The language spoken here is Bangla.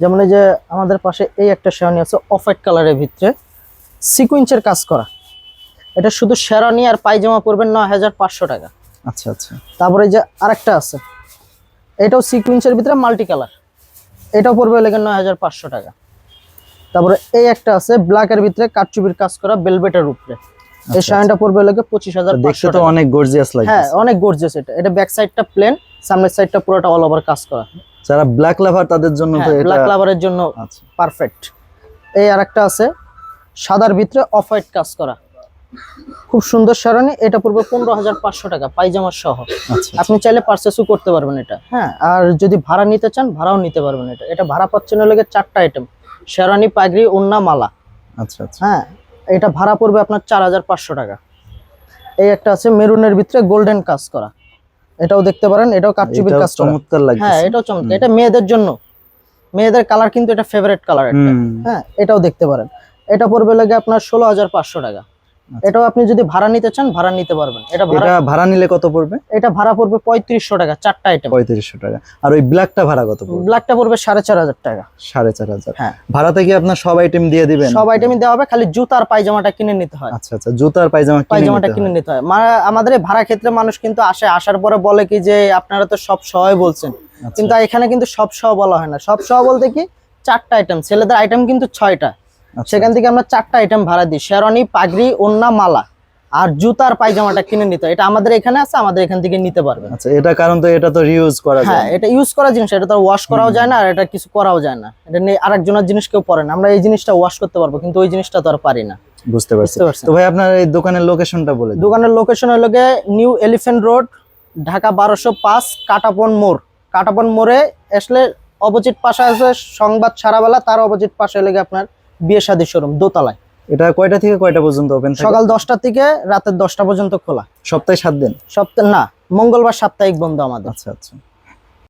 যেমন এই যে আমাদের পাশে এই একটা শেরানি আছে অফ হোয়াইট কালারের ভিতরে সিকুইন্সের কাজ করা। এটা শুধু শেরানি আর পায়জামা পড়বেন নয় হাজার পাঁচশো টাকা। আচ্ছা আচ্ছা। তারপরে এই যে আরেকটা আছে এটাও সিকুইন্সের ভিতরে মাল্টি কালার এটাও পড়বে লেগে নয় হাজার পাঁচশো টাকা। তারপরে এই একটা আছে ব্ল্যাকের ভিতরে কাটচুবির কাজ করা বেলভেটের উপরে। এই আচ্ছা, শাড়িটা পড়বে লেগে পঁচিশ হাজার দেখতে তো অনেক গর্জিয়াস লাগে হ্যাঁ অনেক গর্জিয়াস এটা। এটা ব্যাক সাইডটা প্লেন সামনের সাইডটা পুরোটা অল ওভার কাজ করা। যারা ব্ল্যাক লাভার তাদের জন্য তো এটা ব্ল্যাক লাভারের জন্য আচ্ছা। পারফেক্ট এই আরেকটা আছে সাদার ভিতরে অফ হোয়াইট কাজ করা। খুব সুন্দর সারানি এটা পড়বে পনেরো হাজার পাঁচশো টাকা পায়জামার সহ। আচ্ছা আপনি চাইলে পারচেসও করতে পারবেন এটা। হ্যাঁ আর যদি ভাড়া নিতে চান ভাড়াও নিতে পারবেন এটা। এটা ভাড়া পাচ্ছেন হলে গিয়ে চারটা আইটেম শেরানি পাগড়ি ওন্না মালা। আচ্ছা আচ্ছা। হ্যাঁ এটা ভাড়া পড়বে আপনার চার হাজার পাঁচশো টাকা। এই একটা আছে মেরুনের ভিতরে গোল্ডেন কাজ করা। এটাও দেখতে পারেন এটাও কাটচুবির এটাও কাজ চমৎকার লাগে হ্যাঁ এটাও চমৎকার এটা মেয়েদের জন্য। মেয়েদের কালার কিন্তু এটা ফেভারিট কালার একটা। হ্যাঁ এটাও দেখতে পারেন। এটা পড়বে লাগে আপনার ষোলো হাজার পাঁচশো টাকা। এটাও আপনি যদি ভাড়া নিতে চান ভাড়া নিতে পারবেন। এটা ভাড়া ভাড়া নিলে কত পড়বে? এটা ভাড়া পড়বে পঁয়ত্রিশশো টাকা চারটা আইটেম পঁয়ত্রিশশো টাকা। আর ওই ব্ল্যাকটা ভাড়া কত পড়বে? ব্ল্যাকটা পড়বে সাড়ে চার হাজার টাকা। সাড়ে চার হাজার। হ্যাঁ। ভাড়াতে কি আপনার সব আইটেম দিয়ে দিবেন? সব আইটেমই দেওয়া হবে খালি জুতা আর পায়জামাটা কিনে নিতে হয়। আচ্ছা আচ্ছা। জুতার পায়জামা পায়জামাটা কিনে নিতে হয়। আমাদের ভাড়া ক্ষেত্রে মানুষ কিন্তু আসে আসার পরে বলে কি যে আপনারা তো সব সহায় বলছেন। আচ্ছা। কিন্তু এখানে কিন্তু সব সহ বলা হয় না। সব সহ বলতে কি চারটা আইটেম ছেলেদের আইটেম কিন্তু ছয়টা। আচ্ছা, সেখান থেকে আমরা চারটা আইটেম ভাড়া দিই। শেরনি পাগড়ি ওন্না মালা। আর জুতার পায়জামাটা কিনে নিতে এটা আমাদের এখানে আছে আমাদের এখান থেকে নিতে পারবেন। আচ্ছা এটা কারণ তো এটা তো রিউজ করা যায়। হ্যাঁ এটা ইউজ করা জিনিস এটা তো ওয়াশ করাও যায় না আর এটা কিছু করাও যায় না। এটা নিয়ে আরেকজনের জিনিস কেউ পরে না। আমরা এই জিনিসটা ওয়াশ করতে পারব কিন্তু ওই জিনিসটা তো আর পারি না। বুঝতে পারছি। তো ভাই আপনার এই দোকানের লোকেশনটা বলে দোকানের লোকেশন হলো নিউ এলিফ্যান্ট রোড ঢাকা বারোশো পাঁচ কাটাপন মোড়। কাটাপন মোড়ে আসলে অপোজিট পাশে আছে সংবাদ সারাবেলা তার অপোজিট পাশে হলে আপনার বিয়ে শাদী শোরুম দোতলায়। এটা কয়টা থেকে কয়টা পর্যন্ত ওপেন সকাল দশটা থেকে রাতের দশটা পর্যন্ত খোলা। সপ্তাহে সাত দিন? সপ্তাহে না মঙ্গলবার সাপ্তাহিক বন্ধ আমাদের। আচ্ছা আচ্ছা।